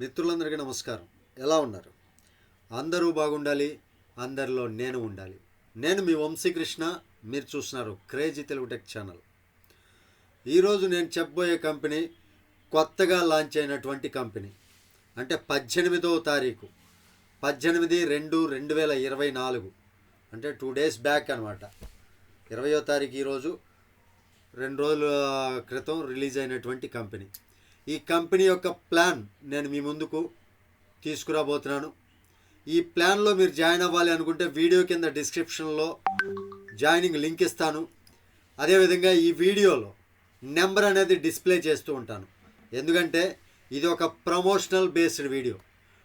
మిత్రులందరికీ నమస్కారం. ఎలా ఉన్నారు? అందరూ బాగుండాలి అందరిలో నేను ఉండాలి. నేను మీ వంశీకృష్ణ మీరు చూస్తున్నారు క్రేజీ తెలుగు టెక్ ఛానల్. ఈరోజు నేను చెప్పబోయే కంపెనీ కొత్తగా లాంచ్ అయినటువంటి కంపెనీ. అంటే పద్దెనిమిదవ తారీఖు. పద్దెనిమిది రెండు రెండు వేల ఇరవై నాలుగు. అంటే టూ డేస్ బ్యాక్ అనమాట ఇరవయో తారీఖు ఈరోజు రెండు రోజుల క్రితం రిలీజ్ అయినటువంటి కంపెనీ. ఈ కంపెనీ యొక్క ప్లాన్ నేను మీ ముందుకు తీసుకురాబోతున్నాను. ఈ ప్లాన్లో మీరు జాయిన్ అవ్వాలి అనుకుంటే వీడియో కింద డిస్క్రిప్షన్లో జాయినింగ్ లింక్ ఇస్తాను. అదేవిధంగా ఈ వీడియోలో నెంబర్ అనేది డిస్ప్లే చేస్తూ ఉంటాను. ఎందుకంటే ఇది ఒక ప్రమోషనల్ బేస్డ్ వీడియో.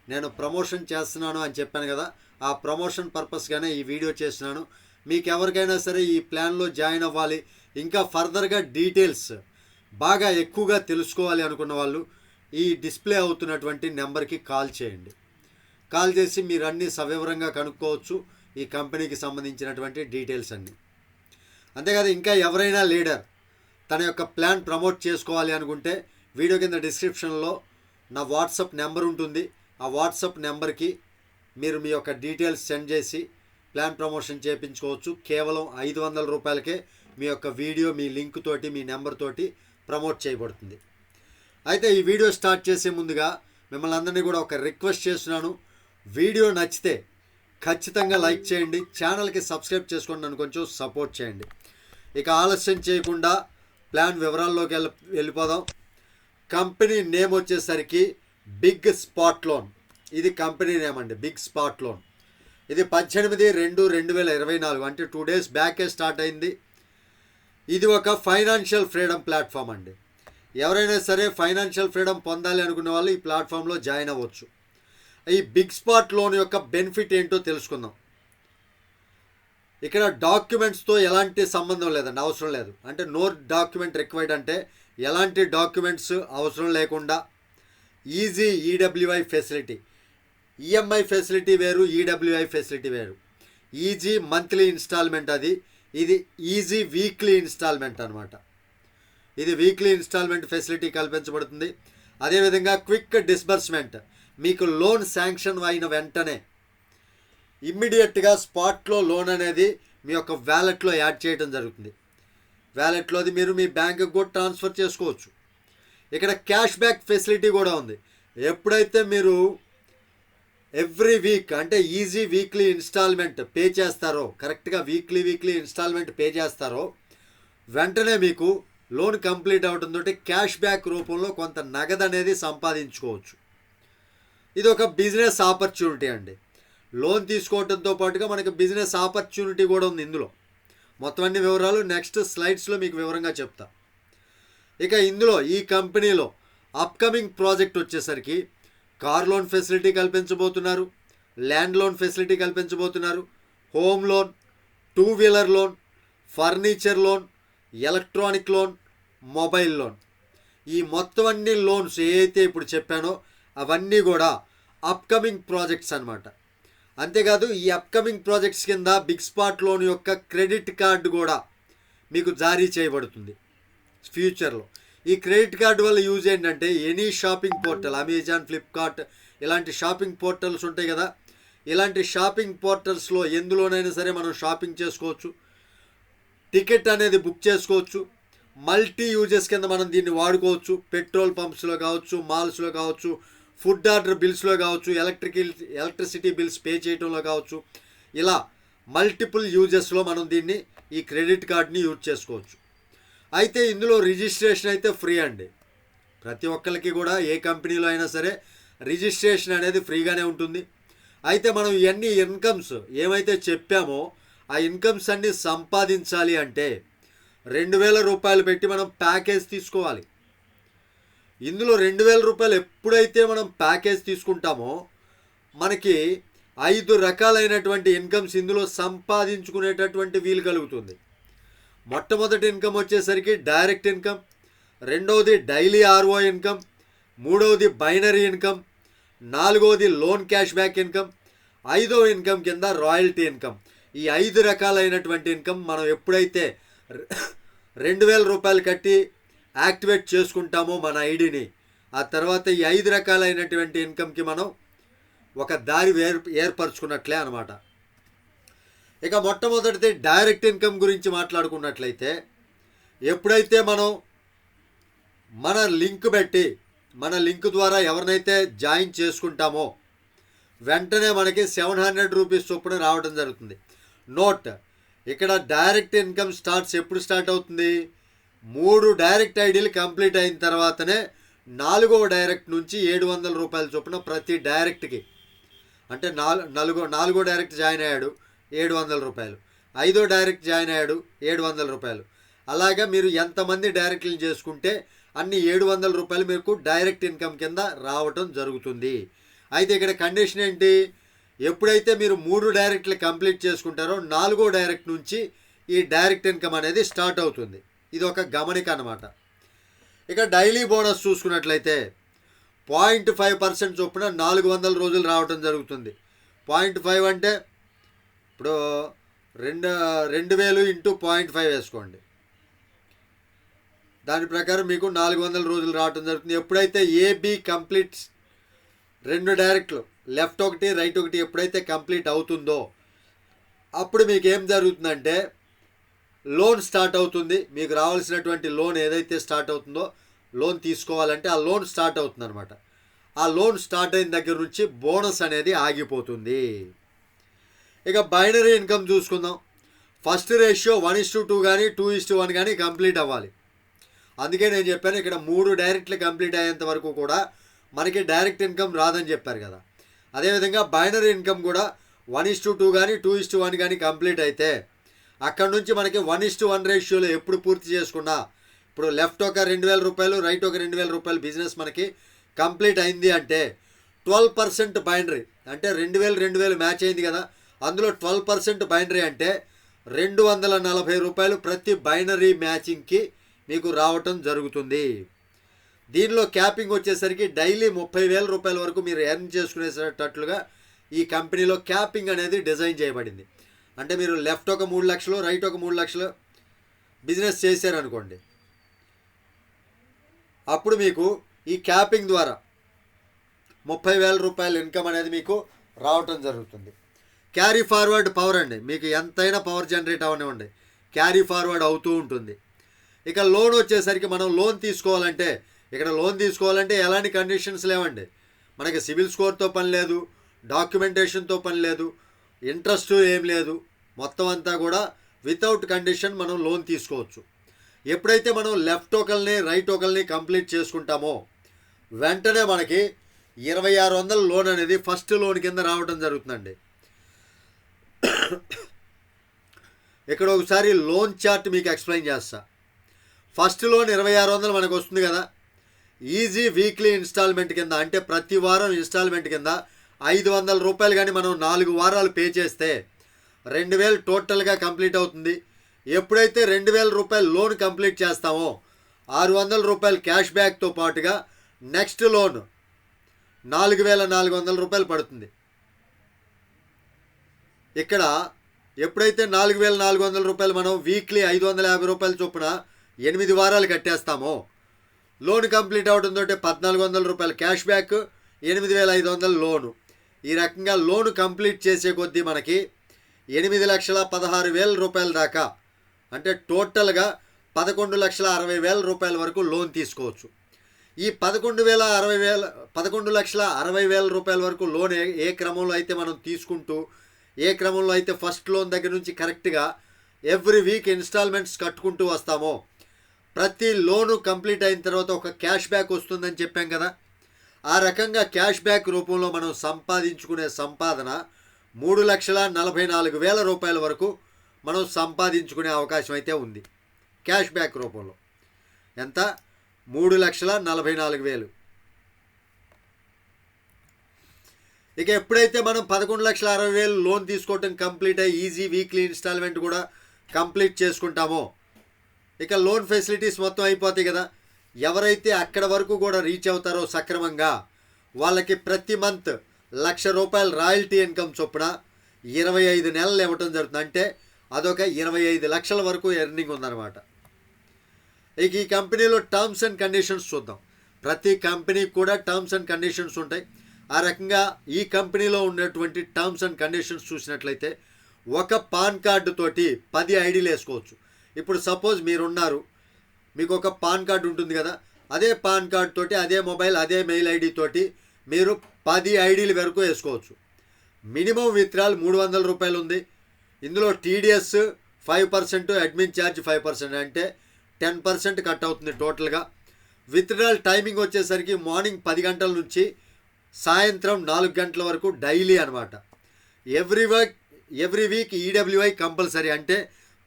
నేను ప్రమోషన్ చేస్తున్నాను అని చెప్పాను కదా ఆ ప్రమోషన్ పర్పస్గానే ఈ వీడియో చేస్తున్నాను. మీకు ఎవరికైనా సరే ఈ ప్లాన్లో జాయిన్ అవ్వాలి. ఇంకా ఫర్దర్గా డీటెయిల్స్ బాగా ఎక్కువగా తెలుసుకోవాలి అనుకున్న వాళ్ళు ఈ డిస్ప్లే అవుతున్నటువంటి నెంబర్కి కాల్ చేయండి. కాల్ చేసి మీరు అన్ని సవివరంగా కనుక్కోవచ్చు ఈ కంపెనీకి సంబంధించినటువంటి డీటెయిల్స్ అన్నీ. అంతేకాదు ఇంకా ఎవరైనా లీడర్ తన యొక్క ప్లాన్ ప్రమోట్ చేసుకోవాలి అనుకుంటే వీడియో కింద డిస్క్రిప్షన్లో నా వాట్సాప్ నెంబర్ ఉంటుంది. ఆ వాట్సాప్ నెంబర్కి మీరు మీ యొక్క డీటెయిల్స్ సెండ్ చేసి ప్లాన్ ప్రమోషన్ చేయించుకోవచ్చు కేవలం ఐదు వందల రూపాయలకే మీ యొక్క వీడియో మీ లింక్ తోటి మీ నెంబర్ తోటి ప్రమోట్ చేయబడుతుంది. అయితే ఈ వీడియో స్టార్ట్ చేసే ముందుగా మిమ్మల్ని అందరినీ కూడా ఒక రిక్వెస్ట్ చేస్తున్నాను. వీడియో నచ్చితే ఖచ్చితంగా లైక్ చేయండి ఛానల్కి సబ్స్క్రైబ్ చేసుకోండి నన్ను కొంచెం సపోర్ట్ చేయండి. ఇక ఆలస్యం చేయకుండా ప్లాన్ వివరాల్లోకి వెళ్ళి వెళ్ళిపోదాం. కంపెనీ నేమ్ వచ్చేసరికి బిగ్ స్పాట్ లోన్. ఇది కంపెనీ నేమ్ అండి బిగ్ స్పాట్ లోన్. ఇది పద్దెనిమిది రెండు రెండు వేల ఇరవై నాలుగు అంటే టూ డేస్ బ్యాకే స్టార్ట్ అయింది. ఇది ఒక ఫైనాన్షియల్ ఫ్రీడమ్ ప్లాట్ఫామ్ అండి. ఎవరైనా సరే ఫైనాన్షియల్ ఫ్రీడమ్ పొందాలి అనుకున్న వాళ్ళు ఈ ప్లాట్ఫామ్లో జాయిన్ అవ్వచ్చు. ఈ బిగ్ స్పాట్ లోన్ యొక్క బెనిఫిట్ ఏంటో తెలుసుకుందాం. ఇక్కడ డాక్యుమెంట్స్తో ఎలాంటి సంబంధం లేదండి అవసరం లేదు. అంటే నో డాక్యుమెంట్ రిక్వైర్డ్ అంటే ఎలాంటి డాక్యుమెంట్స్ అవసరం లేకుండా easy EWI facility EMI facility వేరు ఈడబ్ల్యూఐ ఫెసిలిటీ వేరు. ఈజీ మంత్లీ ఇన్స్టాల్మెంట్ అది. ఇది ఈజీ వీక్లీ ఇన్స్టాల్మెంట్ అనమాట ఇది వీక్లీ ఇన్స్టాల్మెంట్ ఫెసిలిటీ కల్పించబడుతుంది. అదేవిధంగా క్విక్ డిస్బర్స్మెంట్ మీకు లోన్ శాంక్షన్ అయిన వెంటనే ఇమ్మీడియట్గా స్పాట్లో లోన్ అనేది మీ యొక్క వ్యాలెట్లో యాడ్ చేయడం జరుగుతుంది. వ్యాలెట్లో అది మీరు మీ బ్యాంకుకి కూడా ట్రాన్స్ఫర్ చేసుకోవచ్చు. ఇక్కడ క్యాష్ బ్యాక్ ఫెసిలిటీ కూడా ఉంది. ఎప్పుడైతే మీరు ఎవ్రీ వీక్ అంటే ఈజీ వీక్లీ ఇన్స్టాల్మెంట్ పే చేస్తారో కరెక్ట్గా వీక్లీ వీక్లీ ఇన్స్టాల్మెంట్ పే చేస్తారో వెంటనే మీకు లోన్ కంప్లీట్ అవడంతో క్యాష్ బ్యాక్ రూపంలో కొంత నగదు అనేది సంపాదించుకోవచ్చు. ఇది ఒక బిజినెస్ ఆపర్చునిటీ అండి. లోన్ తీసుకోవడంతో పాటుగా మనకి బిజినెస్ ఆపర్చునిటీ కూడా ఉంది ఇందులో. మొత్తం అన్ని వివరాలు నెక్స్ట్ స్లైడ్స్లో మీకు వివరంగా చెప్తా. ఇక ఇందులో ఈ కంపెనీలో అప్కమింగ్ ప్రాజెక్ట్ వచ్చేసరికి కార్ లోన్ ఫెసిలిటీ కల్పించబోతున్నారు land loan facility కల్పించబోతున్నారు home loan two wheeler loan furniture loan electronic loan mobile loan. ఈ మొత్తం అన్ని లోన్స్ ఏదైతే ఇప్పుడు చెప్పానో అవన్నీ కూడా అప్కమింగ్ ప్రాజెక్ట్స్ అన్నమాట. అంతేకాదు ఈ అప్కమింగ్ ప్రాజెక్ట్స్ కింద బిగ్ స్పాట్ లోన్ యొక్క క్రెడిట్ కార్డు కూడా మీకు జారీ చేయబడుతుంది. ఫ్యూచర్లో ఈ క్రెడిట్ కార్డు వల్ల యూజ్ ఏంటంటే any shopping portal Amazon Flipkart ఇలాంటి షాపింగ్ పోర్టల్స్ ఉంటాయి కదా. ఇలాంటి షాపింగ్ పోర్టల్స్లో ఎందులోనైనా సరే మనం షాపింగ్ చేసుకోవచ్చు. టికెట్ అనేది బుక్ చేసుకోవచ్చు. మల్టీ యూజెస్ కింద మనం దీన్ని వాడుకోవచ్చు. పెట్రోల్ పంప్స్లో కావచ్చు మాల్స్లో కావచ్చు ఫుడ్ ఆర్డర్ బిల్స్లో కావచ్చు ఎలక్ట్రికల్ ఎలక్ట్రిసిటీ బిల్స్ పే చేయడంలో కావచ్చు. ఇలా మల్టిపుల్ యూజెస్లో మనం దీన్ని ఈ క్రెడిట్ కార్డ్ని యూజ్ చేసుకోవచ్చు. అయితే ఇందులో రిజిస్ట్రేషన్ అయితే ఫ్రీ అండి. ప్రతి ఒక్కరికి కూడా ఏ కంపెనీలో అయినా సరే రిజిస్ట్రేషన్ అనేది ఫ్రీగానే ఉంటుంది. అయితే మనం ఇవన్నీ ఇన్కమ్స్ ఏమైతే చెప్పామో ఆ ఇన్కమ్స్ అన్నీ సంపాదించాలి అంటే రెండు వేల రూపాయలు పెట్టి మనం ప్యాకేజ్ తీసుకోవాలి. ఇందులో రెండు వేల రూపాయలు ఎప్పుడైతే మనం ప్యాకేజ్ తీసుకుంటామో మనకి ఐదు రకాలైనటువంటి ఇన్కమ్స్ ఇందులో సంపాదించుకునేటటువంటి వీలు కలుగుతుంది. మొట్టమొదటి ఇన్కమ్ వచ్చేసరికి డైరెక్ట్ ఇన్కమ్ రెండవది డైలీ ఆర్ఓ ఇన్కమ్ మూడవది బైనరీ ఇన్కమ్ నాలుగవది లోన్ క్యాష్ బ్యాక్ ఇన్కమ్ ఐదవ ఇన్కమ్ కింద రాయల్టీ ఇన్కమ్. ఈ ఐదు రకాలైనటువంటి ఇన్కమ్ మనం ఎప్పుడైతే రెండు వేల రూపాయలు కట్టి యాక్టివేట్ చేసుకుంటామో మన ఐడిని ఆ తర్వాత ఈ ఐదు రకాలైనటువంటి ఇన్కమ్కి మనం ఒక దారి వేర్ ఏర్పరచుకున్నట్లే అనమాట ఇక మొట్టమొదటిది డైరెక్ట్ ఇన్కమ్ గురించి మాట్లాడుకున్నట్లయితే ఎప్పుడైతే మనం మన లింక్ పెట్టి మన లింక్ ద్వారా ఎవరినైతే జాయిన్ చేసుకుంటామో వెంటనే మనకి సెవెన్ హండ్రెడ్ రూపీస్ చొప్పున రావడం జరుగుతుంది. నోట్ ఇక్కడ డైరెక్ట్ ఇన్కమ్ స్టార్ట్స్ ఎప్పుడు స్టార్ట్ అవుతుంది? మూడు డైరెక్ట్ ఐడీలు కంప్లీట్ అయిన తర్వాతనే నాలుగవ డైరెక్ట్ నుంచి ఏడు వందల రూపాయల చొప్పున ప్రతి డైరెక్ట్కి అంటే నాలుగు నలుగో నాలుగో డైరెక్ట్ జాయిన్ అయ్యాడు. ఏడు వందల రూపాయలు. ఐదో డైరెక్ట్ జాయిన్ అయ్యాడు ఏడు వందల రూపాయలు. అలాగా మీరు ఎంతమంది డైరెక్ట్లు చేసుకుంటే అన్ని ఏడు వందల రూపాయలు మీకు డైరెక్ట్ ఇన్కమ్ కింద రావటం జరుగుతుంది. అయితే ఇక్కడ కండిషన్ ఏంటి? ఎప్పుడైతే మీరు మూడు డైరెక్ట్లు కంప్లీట్ చేసుకుంటారో నాలుగో డైరెక్ట్ నుంచి ఈ డైరెక్ట్ ఇన్కమ్ అనేది స్టార్ట్ అవుతుంది. ఇది ఒక గమనిక అన్నమాట. ఇక డైలీ బోనస్ చూసుకున్నట్లయితే పాయింట్ ఫైవ్ పర్సెంట్ చొప్పున నాలుగు వందల రోజులు రావటం జరుగుతుంది. పాయింట్ ఫైవ్ అంటే ఇప్పుడు రెండు రెండు వేలు ఇంటూ పాయింట్ ఫైవ్ వేసుకోండి. దాని ప్రకారం మీకు నాలుగు వందల రోజులు రావటం జరుగుతుంది. ఎప్పుడైతే ఏబి కంప్లీట్ రెండు డైరెక్ట్లు లెఫ్ట్ ఒకటి రైట్ ఒకటి ఎప్పుడైతే కంప్లీట్ అవుతుందో అప్పుడు మీకు ఏం జరుగుతుందంటే లోన్ స్టార్ట్ అవుతుంది. మీకు రావాల్సినటువంటి లోన్ ఏదైతే స్టార్ట్ అవుతుందో లోన్ తీసుకోవాలంటే ఆ లోన్ స్టార్ట్ అవుతుంది అనమాట ఆ లోన్ స్టార్ట్ అయిన దగ్గర నుంచి బోనస్ అనేది ఆగిపోతుంది. ఇక బైనరీ ఇన్కమ్ చూసుకుందాం. First ratio one is to two కానీ టూ ఇస్ టు వన్ కానీ కంప్లీట్ అవ్వాలి. అందుకే నేను చెప్పాను ఇక్కడ మూడు డైరెక్ట్లు కంప్లీట్ అయ్యేంత వరకు కూడా మనకి డైరెక్ట్ ఇన్కమ్ రాదని చెప్పారు కదా. అదేవిధంగా బైనరీ ఇన్కమ్ కూడా వన్ ఇస్ టు టూ కానీ టూ ఇస్ టు వన్ కానీ కంప్లీట్ అయితే అక్కడ నుంచి మనకి వన్ ఇస్ టు వన్ రేషియోలో ఎప్పుడు పూర్తి చేసుకున్నా ఇప్పుడు లెఫ్ట్ ఒక రెండు వేల రూపాయలు రైట్ ఒక రెండు వేల రూపాయలు బిజినెస్ మనకి కంప్లీట్ అయింది అంటే ట్వెల్వ్ పర్సెంట్ బైనరీ అంటే రెండు వేలు రెండు వేలు మ్యాచ్ అయింది కదా. అందులో ట్వెల్వ్ పర్సెంట్ బైనరీ అంటే రెండు వందల నలభై రూపాయలు ప్రతి బైనరీ మ్యాచింగ్కి మీకు రావటం జరుగుతుంది. దీనిలో క్యాపింగ్ వచ్చేసరికి డైలీ ముప్పై వేల రూపాయల వరకు మీరు ఎర్న్ చేసుకునేటట్లుగా ఈ కంపెనీలో క్యాపింగ్ అనేది డిజైన్ చేయబడింది. అంటే మీరు లెఫ్ట్ ఒక మూడు లక్షలు రైట్ ఒక మూడు లక్షలు బిజినెస్ చేశారనుకోండి. అప్పుడు మీకు ఈ క్యాపింగ్ ద్వారా ముప్పై వేల రూపాయల ఇన్కమ్ అనేది మీకు రావటం జరుగుతుంది. క్యారీ ఫార్వర్డ్ పవర్ అండి. మీకు ఎంతైనా పవర్ జనరేట్ అవనివ్వండి. క్యారీ ఫార్వర్డ్ అవుతూ ఉంటుంది. ఇక లోన్ వచ్చేసరికి మనం లోన్ తీసుకోవాలంటే ఇక్కడ లోన్ తీసుకోవాలంటే ఎలాంటి కండిషన్స్ లేవండి. మనకి సివిల్ స్కోర్తో పని లేదు డాక్యుమెంటేషన్తో పని లేదు ఇంట్రెస్ట్ ఏం లేదు. మొత్తం అంతా కూడా వితౌట్ కండిషన్ మనం లోన్ తీసుకోవచ్చు. ఎప్పుడైతే మనం లెఫ్ట్ ఒకల్ని రైట్ ఒకల్ని కంప్లీట్ చేసుకుంటామో వెంటనే మనకి ఇరవై ఆరు వందల లోన్ అనేది ఫస్ట్ లోన్ కింద రావడం జరుగుతుందండి. ఇక్కడ ఒకసారి లోన్ చార్ట్ మీకు ఎక్స్ప్లెయిన్ చేస్తా. ఫస్ట్ లోన్ ఇరవై ఆరు వందలు మనకు వస్తుంది కదా. ఈజీ వీక్లీ ఇన్స్టాల్మెంట్ కింద అంటే ప్రతి వారం ఇన్స్టాల్మెంట్ కింద ఐదు వందల రూపాయలు కానీ మనం నాలుగు వారాలు పే చేస్తే రెండు వేలు టోటల్గా కంప్లీట్ అవుతుంది. ఎప్పుడైతే రెండు వేల రూపాయలు లోన్ కంప్లీట్ చేస్తామో ఆరు వందల రూపాయలు క్యాష్ బ్యాక్తో పాటుగా నెక్స్ట్ లోన్ నాలుగు వేల నాలుగు వందల రూపాయలు పడుతుంది. ఇక్కడ ఎప్పుడైతే నాలుగు వేల నాలుగు వందల రూపాయలు మనం వీక్లీ ఐదు వందల యాభై రూపాయల చొప్పున ఎనిమిది వారాలు కట్టేస్తామో లోన్ కంప్లీట్ అవడంతో పద్నాలుగు వందల రూపాయలు క్యాష్ బ్యాక్ ఎనిమిది వేల ఐదు వందల లోను. ఈ రకంగా లోన్ కంప్లీట్ చేసే కొద్దీ మనకి ఎనిమిది లక్షల పదహారు వేల రూపాయల దాకా అంటే టోటల్గా పదకొండు లక్షల అరవై వేల రూపాయల వరకు లోన్ తీసుకోవచ్చు. ఈ పదకొండు వేల అరవై వేల పదకొండు లక్షల అరవై వేల రూపాయల వరకు లోన్ ఏ ఏ క్రమంలో అయితే మనం తీసుకుంటూ ఏ క్రమంలో అయితే ఫస్ట్ లోన్ దగ్గర నుంచి కరెక్ట్గా ఎవ్రీ వీక్ ఇన్స్టాల్మెంట్స్ కట్టుకుంటూ వస్తామో ప్రతి లోను కంప్లీట్ అయిన తర్వాత ఒక క్యాష్ బ్యాక్ వస్తుందని చెప్పాం కదా. ఆ రకంగా క్యాష్ బ్యాక్ రూపంలో మనం సంపాదించుకునే సంపాదన మూడు లక్షల నలభై నాలుగు వేల రూపాయల వరకు మనం సంపాదించుకునే అవకాశం అయితే ఉంది. క్యాష్ బ్యాక్ రూపంలో. ఎంత? మూడు లక్షల నలభై నాలుగు వేలు. ఇక ఎప్పుడైతే మనం పదకొండు లక్షల అరవై వేలు లోన్ తీసుకోవటం కంప్లీట్ అయ్యి ఈజీ వీక్లీ ఇన్స్టాల్మెంట్ కూడా కంప్లీట్ చేసుకుంటామో ఇక లోన్ ఫెసిలిటీస్ మొత్తం అయిపోతాయి కదా. ఎవరైతే అక్కడ వరకు కూడా రీచ్ అవుతారో సక్రమంగా వాళ్ళకి ప్రతి మంత్ లక్ష రూపాయల రాయల్టీ ఇన్కమ్ చొప్పున ఇరవై ఐదు నెలలు ఇవ్వటం జరుగుతుంది. అంటే అదొక ఇరవై ఐదు లక్షల వరకు ఎర్నింగ్ ఉందన్నమాట. ఇక ఈ కంపెనీలో టర్మ్స్ అండ్ కండిషన్స్ చూద్దాం. ప్రతి కంపెనీకి కూడా టర్మ్స్ అండ్ కండిషన్స్ ఉంటాయి. ఆ రకంగా ఈ కంపెనీలో ఉన్నటువంటి టర్మ్స్ అండ్ కండిషన్స్ చూసినట్లయితే ఒక పాన్ కార్డు తోటి పది ఐడీలు వేసుకోవచ్చు. ఇప్పుడు సపోజ్ మీరున్నారు మీకు ఒక పాన్ కార్డు ఉంటుంది కదా అదే పాన్ కార్డు తోటి అదే మొబైల్ అదే మెయిల్ ఐడి తోటి మీరు పది ఐడీల వరకు వేసుకోవచ్చు. మినిమం విత్డ్రాల్ మూడు వందల రూపాయలు ఉంది. ఇందులో TDS five percent admin charge five percent అంటే టెన్ పర్సెంట్ కట్ అవుతుంది టోటల్గా. విత్డ్రాల్ టైమింగ్ వచ్చేసరికి మార్నింగ్ పది గంటల నుంచి సాయంత్రం నాలుగు గంటల వరకు డైలీ అనమాట every work every week EWI compulsory అంటే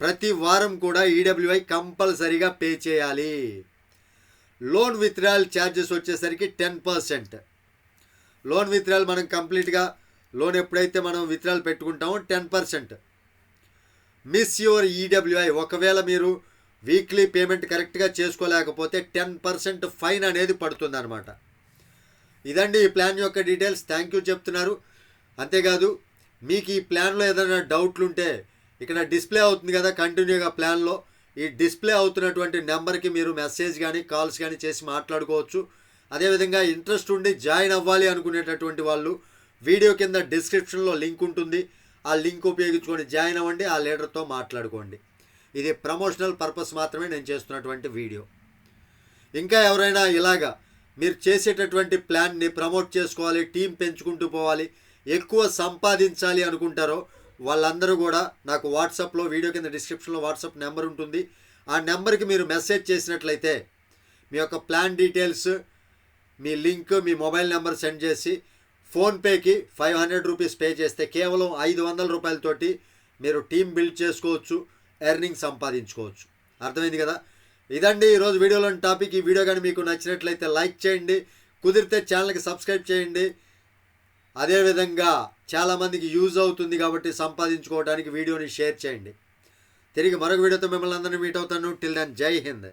ప్రతి వారం కూడా ఈడబ్ల్యూఐ కంపల్సరీగా పే చేయాలి. లోన్ విత్డ్రాయల్ ఛార్జెస్ వచ్చేసరికి టెన్ పర్సెంట్. లోన్ విత్డ్రాయల్ మనం కంప్లీట్గా లోన్ ఎప్పుడైతే మనం withdrawal పెట్టుకుంటామో ten percent. Miss your EWI. ఒకవేళ మీరు వీక్లీ పేమెంట్ కరెక్ట్గా చేసుకోలేకపోతే టెన్ పర్సెంట్ ఫైన్ అనేది పడుతుంది అనమాట ఇదండి ఈ ప్లాన్ యొక్క డీటెయిల్స్. థ్యాంక్ యూ చెప్తున్నారు. అంతేకాదు మీకు ఈ ప్లాన్లో ఏదైనా డౌట్లు ఉంటే ఇక్కడ డిస్ప్లే అవుతుంది కదా కంటిన్యూగా ప్లాన్లో. ఈ డిస్ప్లే అవుతున్నటువంటి నెంబర్కి మీరు మెసేజ్ కానీ కాల్స్ కానీ చేసి మాట్లాడుకోవచ్చు. అదేవిధంగా ఇంట్రెస్ట్ ఉండి జాయిన్ అవ్వాలి అనుకునేటటువంటి వాళ్ళు వీడియో కింద డిస్క్రిప్షన్లో లింక్ ఉంటుంది. ఆ లింక్ ఉపయోగించుకొని జాయిన్ అవ్వండి ఆ లీడర్తో మాట్లాడుకోండి. ఇది ప్రమోషనల్ పర్పస్ మాత్రమే నేను చేస్తున్నటువంటి వీడియో. ఇంకా ఎవరైనా ఇలాగా మీరు చేసేటటువంటి ప్లాన్ని ప్రమోట్ చేసుకోవాలి టీం పెంచుకుంటూ పోవాలి ఎక్కువ సంపాదించాలి అనుకుంటారో వాళ్ళందరూ కూడా నాకు వాట్సాప్లో వీడియో కింద డిస్క్రిప్షన్లో వాట్సాప్ నెంబర్ ఉంటుంది. ఆ నెంబర్కి మీరు మెసేజ్ చేసినట్లయితే మీ యొక్క ప్లాన్ డీటెయిల్స్ మీ లింక్ మీ మొబైల్ నెంబర్ సెండ్ చేసి ఫోన్పేకి ఫైవ్ హండ్రెడ్ రూపీస్ పే చేస్తే కేవలం ఐదు వందల రూపాయలతోటి మీరు టీం బిల్డ్ చేసుకోవచ్చు ఎర్నింగ్ సంపాదించుకోవచ్చు. అర్థమైంది కదా? ఇదండి ఈరోజు వీడియోలోని టాపిక్. ఈ వీడియో కానీ మీకు నచ్చినట్లయితే లైక్ చేయండి. కుదిరితే ఛానల్కి సబ్స్క్రైబ్ చేయండి. అదేవిధంగా చాలామందికి యూజ్ అవుతుంది కాబట్టి సంపాదించుకోవడానికి వీడియోని షేర్ చేయండి. తిరిగి మరొక వీడియోతో మిమ్మల్ని అందరినీ మీట్ అవుతాను. టిల్ దెన్ జై హింద్.